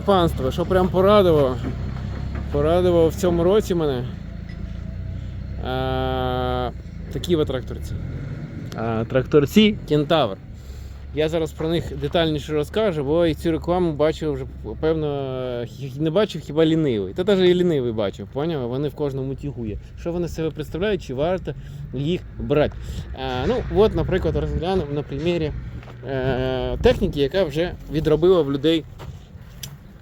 Панство, що прям порадувало. Порадувало в цьому році мене. А, такі от тракторці. А, тракторці Кентавр. Я зараз про них детальніше розкажу, бо і цю рекламу бачив вже, певно, не бачив хіба лінивий. Та навіть і лінивий бачив, поняв? Вони в кожному тігу є. Що вони себе представляють, чи варто їх брати? А, ну, от, наприклад, розглянемо на примірі е, техніки, яка вже відробила в людей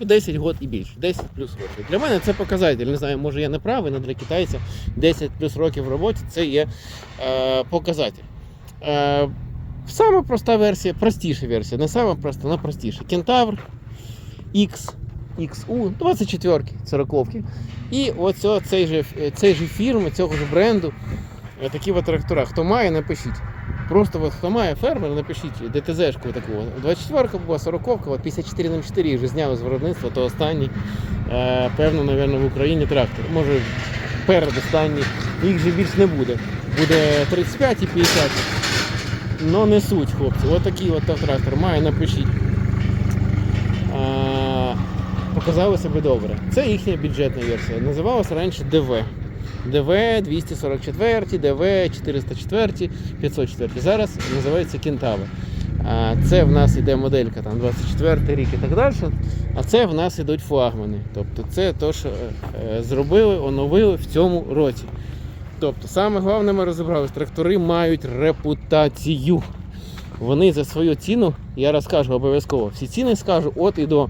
10 год і більше, 10 плюс років. Для мене це показатель. Не знаю, може я не правий, але для китайця 10 плюс років в роботі це є е, показатель. Е, сама проста версія, простіша версія, не сама проста, але простіша. Кентавр X, XU, 24 40 І оцьо, цей же, цей же фірми, цього ж бренду, е, такі от трактора. Хто має, напишіть. Просто от хто має фермер, напишіть ДТЗ-шку таку. 24-ка була, 40-ка, от 5404 їх вже зняли з виробництва, то останній, е, певно, напевно, в Україні трактор. Може, передостанній. Їх же більш не буде. Буде 35 і 50. Ну не суть, хлопці. От такий от трактор має, напишіть. Е, показали себе добре. Це їхня бюджетна версія. Називалася раніше ДВ. ДВ 244, ДВ 404, 504. Зараз називається Кентавр. Це в нас іде моделька там 24 рік і так далі. А це в нас ідуть флагмани. Тобто це те, що е, зробили, оновили в цьому році. Тобто, саме головне ми розібралися, трактори мають репутацію. Вони за свою ціну, я розкажу обов'язково. Всі ціни скажу от і до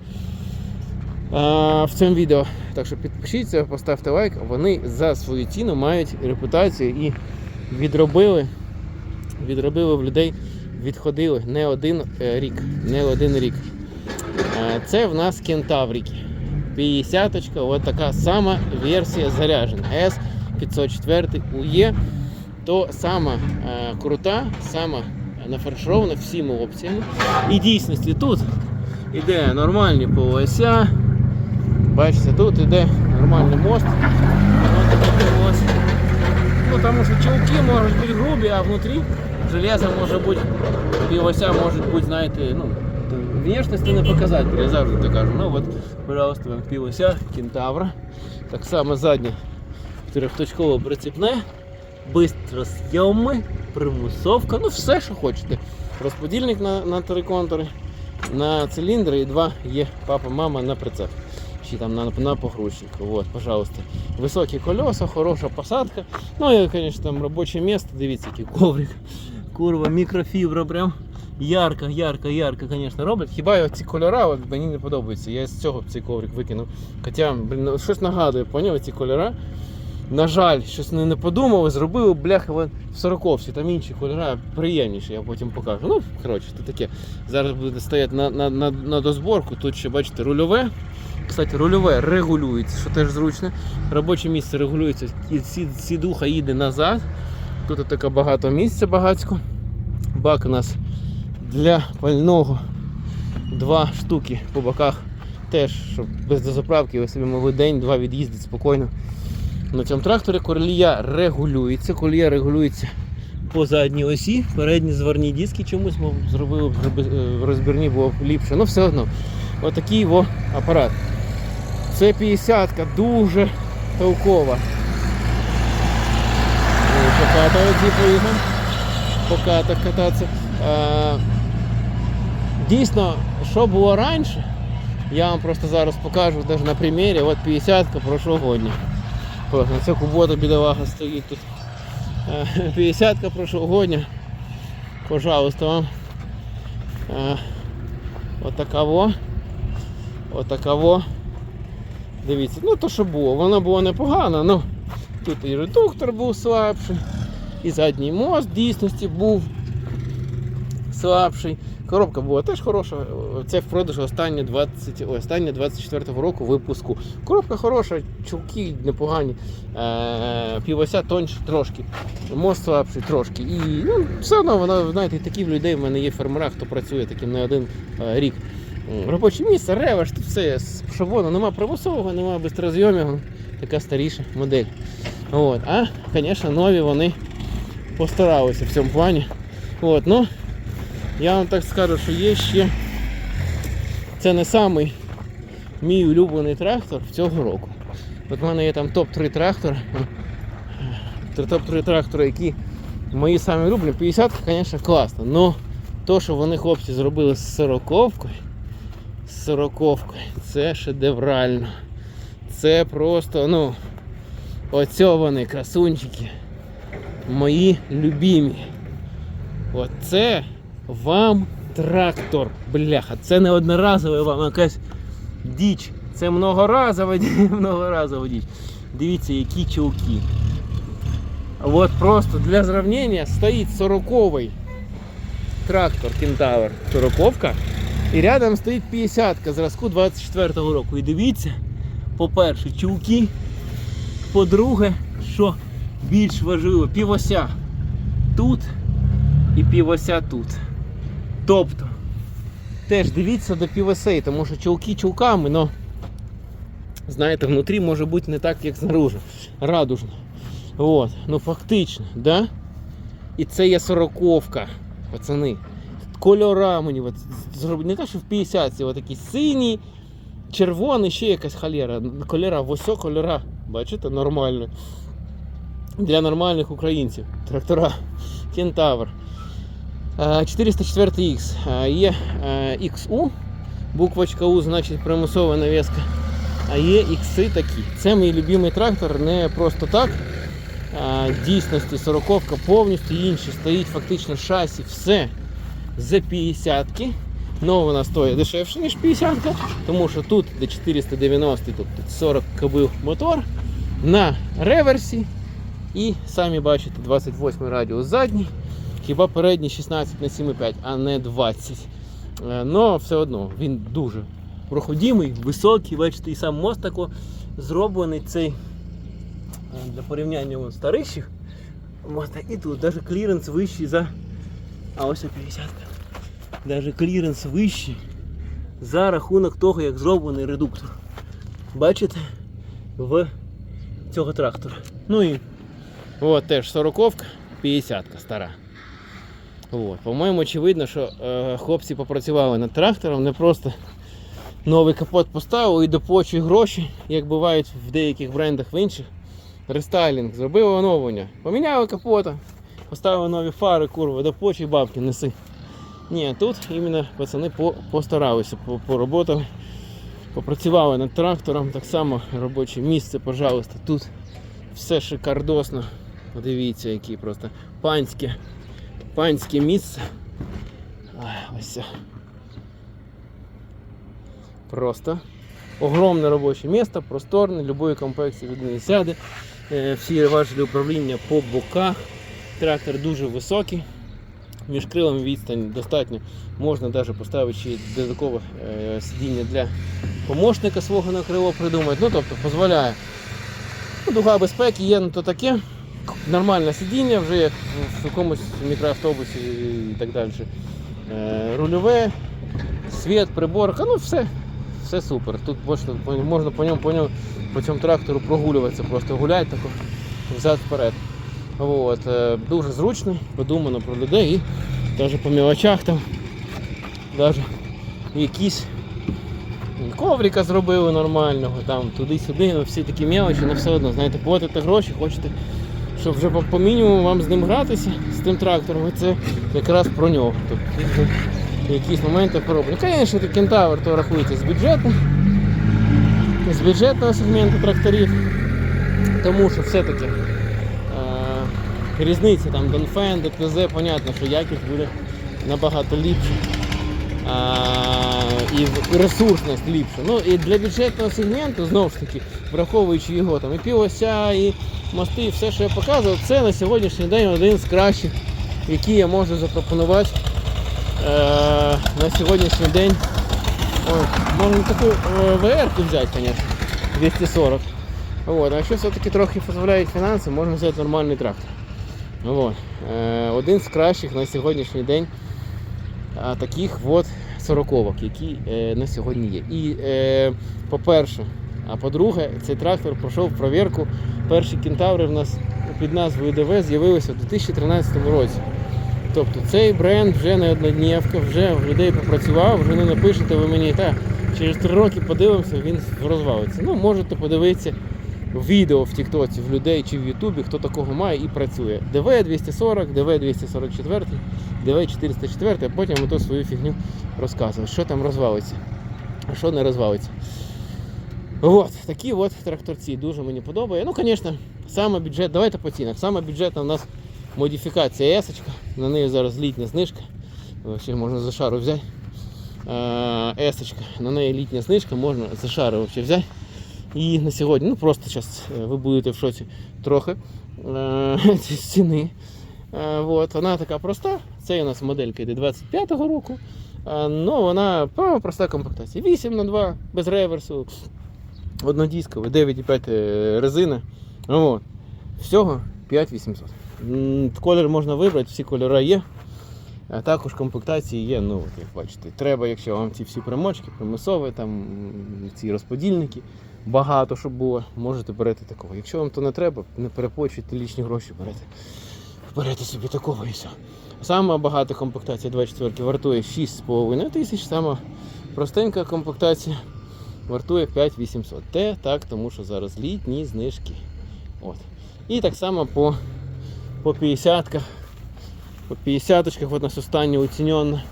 в цьому відео. Так що підпишіться, поставте лайк. Вони за свою ціну мають репутацію і відробили, відробили в людей, відходили не один е, рік. Не один рік. Е, Це в нас кентаврики. 50 от така сама версія заряджена. S504 UE. То сама е, крута, сама нафарширована всіма опціями. І дійсності тут іде нормальні полося. Бачите, тут іде нормальний мост. Ну, тому що чулки можуть бути грубі, а внутрі железо може бути, півося може бути, знаєте, ну, внешності не показати, я завжди так кажу. Ну от, пожалуйста, вам півося, кентавра. Так само заднє трьохточкове прицепне, бистросйоми, примусовка, ну все, що хочете. Розподільник на, на три контури, на циліндри і два є папа, мама на прицеп. Чи там на, на погрузчику. Вот, пожалуйста. Високі колеса, хороша посадка. Ну і, звісно, там робоче місце, дивіться, який коврик. Курва, мікрофібра прям. Ярко, ярко, ярко, звісно, роблять. Хіба ці кольора от, мені не подобаються. Я з цього цей коврик викинув. Хоча, блін, ну, щось нагадує, поняв, ці кольора. На жаль, щось не, подумали, зробили, бляха, в сороковці, там інші кольори приємніші, я потім покажу. Ну, коротше, то таке. Зараз буде стояти на, на, на, на дозборку. Тут ще, бачите, рульове. Кстати, рульове регулюється, що теж зручно. Робоче місце регулюється, і сі- сідуха їде назад. Тут таке багато місця багатько. Бак у нас для пального два штуки по боках. Теж, щоб без дозаправки ви собі могли день-два від'їздити спокійно. На цьому тракторі колія регулюється. Колія регулюється по задній осі. Передні зварні диски чомусь ми зробили е, розбірні, було б ліпше. Ну все одно. Отакий во апарат. Це 50-ка дуже толкова. Ой, Покатаю ці поїхав. Кататися. Дійсно, що було раніше, я вам просто зараз покажу навіть на примірі. От 50-ка прошлогодня. Ось, На цю куботу бідолага стоїть тут. Е, 50-ка прошлогодня. Пожалуйста, вам. Е, Отакаво. Дивіться, ну то що було, воно було непогано, ну тут і редуктор був слабший, і задній мост в дійсності був слабший. Коробка була теж хороша. Це в продажу останнє 20, ой, останнє 24-го року випуску. Коробка хороша, чулки непогані, е, півося тоньше трошки, мост слабший трошки. І ну, все одно воно, знаєте, такі в людей в мене є фермера, хто працює таким не один е, рік. Робоче місце, реваш, тут все з шаблону, нема примусового, нема безтрозйомів, така старіша модель. От. А, звісно, нові вони постаралися в цьому плані. От, ну, я вам так скажу, що є ще. Це не самий мій улюблений трактор цього року. От в мене є там топ-3 трактори. Топ-3 трактори, які мої самі улюблені. 50 звісно, класно. Но то, що вони хлопці зробили з сороковкою, з сороковкою, це шедеврально. Це просто, ну, оцьо вони, красунчики. Мої любімі. Оце вам трактор. Бляха, це не одноразове вам якась діч. Це многоразова, многоразова діч. Дивіться, які чулки. От просто для зрівняння стоїть 40-й трактор Кентавр 40 і рядом стоїть 50-ка зразку 24-го року. І дивіться, по-перше, чулки. По-друге, що більш важливо, півося тут і півося тут. Тобто, теж дивіться до півосей, тому що чулки чулками, но знаєте, внутрі може бути не так, як знаружи. Радужно. От, ну фактично, да? І це є сороковка, пацани. Кольора мені от, не те, що в 50 от такі сині, червоний, ще якась халера. Кольора, ось о кольора. Бачите, нормально. Для нормальних українців. Трактора. Кентавр. Е, 404X. Е, Є е, XU, буквочка U, значить примусова навіска. А є ікси такі. Це мій любимий трактор не просто так. Дійсності 40 повністю інший. Стоїть фактично шасі, все за 50 ки Но вона стоїть дешевше, ніж 50 ка тому що тут де 490, тут 40 кобил мотор на реверсі. І самі бачите, 28 радіус задній. Хіба передній 16 на 7,5, а не 20. Е, Но все одно він дуже проходимий, високий, бачите, і сам мост тако зроблений цей е, для порівняння вон, старіших моста. І тут навіть кліренс вищий за. А ось 50. Навіть кліренс вищий за рахунок того, як зроблений редуктор. Бачите? В цього трактора. Ну і от теж 40 50 стара. По-моєму, очевидно, що е, хлопці попрацювали над трактором, не просто новий капот поставили і доплачують гроші, як бувають в деяких брендах в інших. Рестайлінг, зробили оновлення. Поміняли капота, поставили нові фари, курва, доплачуй бабки неси. Ні, тут іменно пацани постаралися, по- попрацювали над трактором, так само робоче місце, пожалуйста. Тут все шикардосно. Подивіться, які просто панське, панське місце. Ось. Просто огромне робоче місце, просторне, любої комплекції від неї сяде. Е, Всі важелі управління по боках. Трактор дуже високий. Між крилами відстань достатньо. Можна навіть поставити ще додаткове е, сидіння для помощника свого на крило придумати. Ну, тобто дозволяє. Ну, дуга безпеки є, ну то таке. Нормальне сидіння, вже як в якомусь мікроавтобусі і так далі. Е, рульове, світ, приборка, ну все, все супер. Тут можна, можна по ньому, по ньому, по цьому трактору прогулюватися, просто гуляти тако взад вперед. От, е, дуже зручно, подумано про людей і навіть по мілочах там, навіть якісь коврика зробили нормального, там туди-сюди, ну, всі такі мелочі, але все одно, знаєте, платите гроші, хочете, щоб вже по, мінімуму вам з ним гратися, з тим трактором, і це якраз про нього. Тобто, якісь моменти пороблені. Звісно, ти кентавр то рахується з бюджету, з бюджетного сегменту тракторів, тому що все-таки різниця там Донфен, ДТЗ, понятно, що якість буде набагато ліпша. А, і ресурсність ліпша. Ну і для бюджетного сегменту, знову ж таки, враховуючи його там і півося, і мости, і все, що я показував, це на сьогоднішній день один з кращих, які я можу запропонувати е, на сьогоднішній день. Можна таку е, VR взяти, звісно, 240. Вот. А якщо все-таки трохи дозволяють фінанси, можна взяти нормальний трактор. Вот. Е, один з кращих на сьогоднішній день таких от сороковок, які е, на сьогодні є. І е, по-перше, а по-друге, цей трактор пройшов провірку. Перші кентаври в нас під назвою ДВ з'явилися у 2013 році. Тобто цей бренд вже не однодневка, вже в людей попрацював, вже не напишете ви мені, та Через 3 роки подивимося, він розвалиться. Ну, можете подивитися відео в Тіктоці в людей чи в Ютубі, хто такого має і працює. ДВ 240, ДВ 244, ДВ 404, а потім ото свою фігню розказує, що там розвалиться, а що не розвалиться. От, такі от тракторці дуже мені подобає. Ну, звісно, саме бюджет, давайте по цінах. Саме бюджетна у нас модифікація есочка. На неї зараз літня знижка. Ще можна за шару взяти. Е, Есочка. На неї літня знижка, можна за шару взяти. І на сьогодні, ну просто зараз ви будете в шоці трохи е, ці ціни. Е, от, вона така проста. Це у нас моделька йде 25-го року. Е, ну, вона проста комплектація. 8 на 2 без реверсу, однодісковий, 9,5 резина. От. Всього 5800. М, Колір можна вибрати, всі кольори є. А також комплектації є, ну, от як бачите, треба, якщо вам ці всі примочки, примусові, там ці розподільники, багато щоб було, можете берете такого. Якщо вам то не треба, не переплачуйте лічні гроші, берете. Берете собі такого і все. Сама багата комплектація 24 вартує 6,5 тисяч, сама простенька комплектація вартує 5800. Те так, тому що зараз літні знижки. От. І так само по, по 50-ках. По 50-очках, от нас остання оцінена.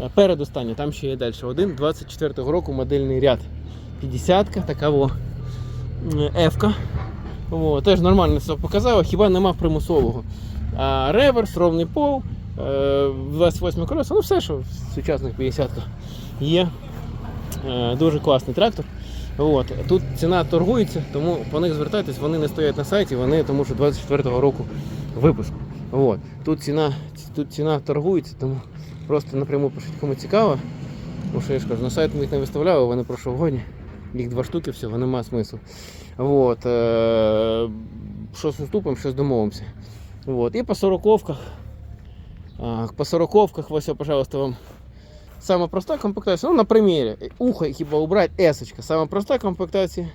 Е, Передостання, там ще є далі. Один 24-го року модельний ряд. 50-ка, така во F-ка. О, теж нормально все показало, хіба нема примусового. А реверс, ровний пол, е, 28 колеса, ну все, що в сучасних 50-ках є. Е, Дуже класний трактор. От. Тут ціна торгується, тому по них звертайтесь, вони не стоять на сайті, вони тому що 24-го року випуску. От. Тут ціна, тут ціна торгується, тому просто напряму пишіть, кому цікаво. Тому що я ж кажу, на сайт ми їх не виставляли, вони прошлогодні. Їх два штуки всього, нема смислу. От. Е, що з уступом, що з домовимося. От. І по сороковках. А, по сороковках, ось, пожалуйста, вам Самая простая комплектация, ну, на примере. Ухо хіба убрать, есочка. Самая простая комплектація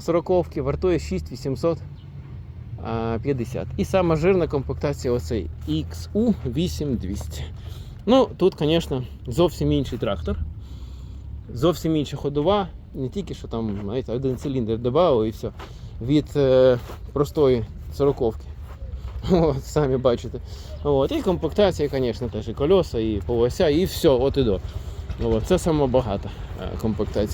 сороковки вартує 6850. І сама жирна комплектація оцей XU8200. Ну, тут, звісно, зовсім інший трактор. Зовсім інша ходова. Не тільки що там знаєте, один циліндр додав і все. Від е, простої сороковки. От, самі бачите. От, і комплектація, звісно, теж і колеса, і полося, і все, от і до. От, це саме багата е, комплектація.